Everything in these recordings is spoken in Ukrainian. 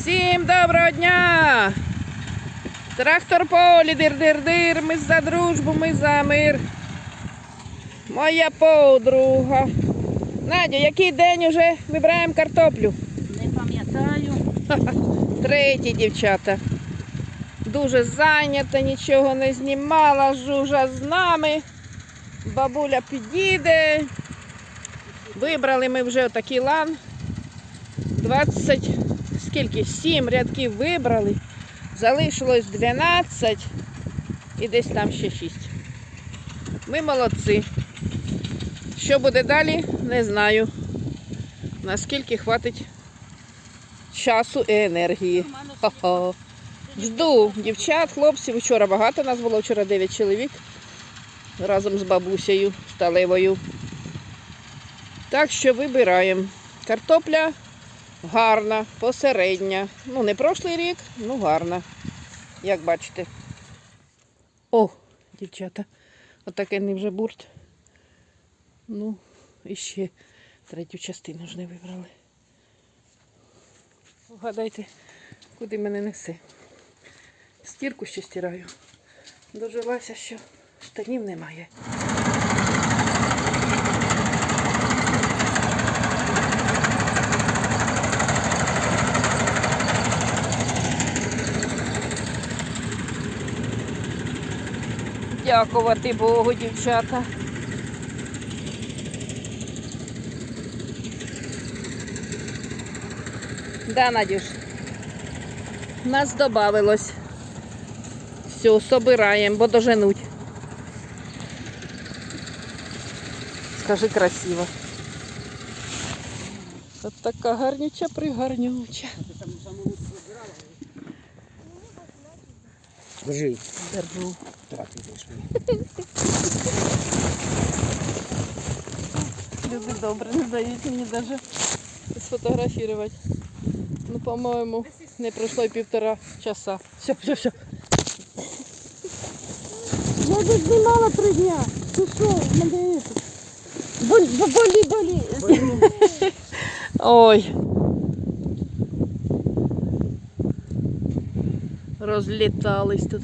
Всім доброго дня! Трактор полі, дир-дир-дир, ми за дружбу, ми за мир. Моя подруга. Надя, який день уже вибираємо картоплю? Не пам'ятаю. Треті дівчата. Дуже зайнята, нічого не знімала, жужа з нами. Бабуля підійде. Вибрали ми вже отакий лан. 20, скільки? 7 рядків вибрали. Залишилось 12 і десь там ще 6. Ми молодці. Що буде далі, не знаю. Наскільки хватить часу і енергії. Жду дівчат, хлопців. Вчора багато нас було, вчора 9 чоловік разом з бабусею сталевою. Так що вибираємо. Картопля гарна, посередня. Ну, не прошлий рік, ну гарна. Як бачите. О, дівчата, отакий не вже бурт. Ну, і ще третю частину ж не вибрали. Вгадайте, куди мене несе. Стірку ще стираю. Дожилася, що штанів немає. Дякувати Богу, дівчата. Да, Надюш. Нас додавилось. Все, собираємо, бо доженуть. Скажи красиво. От така гарнюча пригарнюча. Держи. Держу. Так, ідеш мені. Люди добре, не дають мені навіть сфотографувати. Ну, по-моєму, не пройшло півтора часа. Все, все, все. Я тут знімала три дня. Ти що, в мене болі, болі. Ой. Розлітались тут.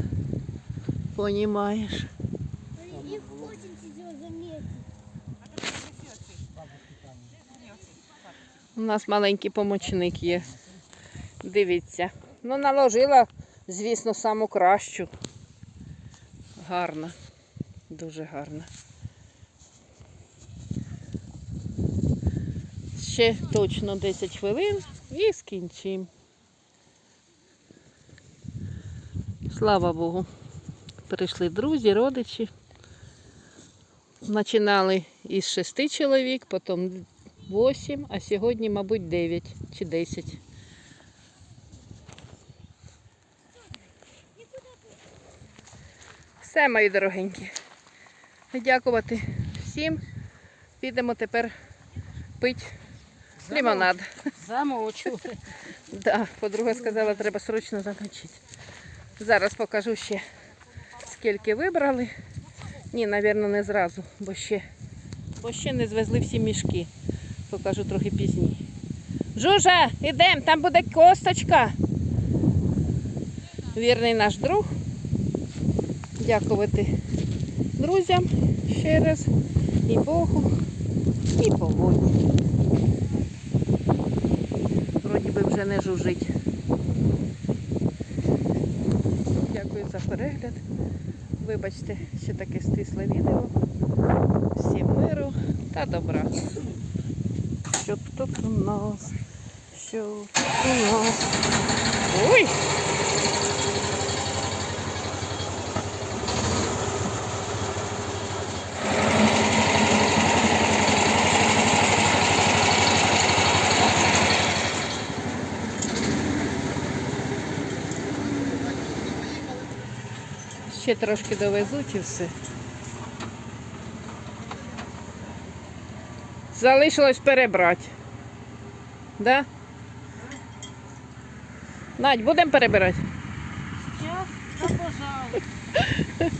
Понімаєш. У нас маленький помічник є. Дивіться. Ну, наложила, звісно, саму кращу. Гарна. Дуже гарна. Ще точно 10 хвилин і скінчимо. Слава Богу. Прийшли друзі, родичі. Починали із шести чоловік, потім 8, а сьогодні, мабуть, 9 чи 10. Все, мої дорогенькі. Дякувати всім. Підемо тепер пити лимонад. Замовчу. Да, подруга сказала, треба срочно закінчити. Зараз покажу ще, скільки вибрали. Ні, мабуть, не зразу, бо ще, бо ще не звезли всі мішки. Покажу трохи пізніше. Жужа, ідемо, там буде косточка. Вірний наш друг. Дякувати друзям ще раз. І Богу, і погоді. Вроді би вже не жужить. Дякую за перегляд. Вибачте, ще таке стисле відео. Всім миру та добра. Що тут у нас? Що тут у нас? Ой! Ще трошки довезуть і все. Залишилось перебрати. Да? Надь, будемо перебирати? Зараз, та пожалуйста.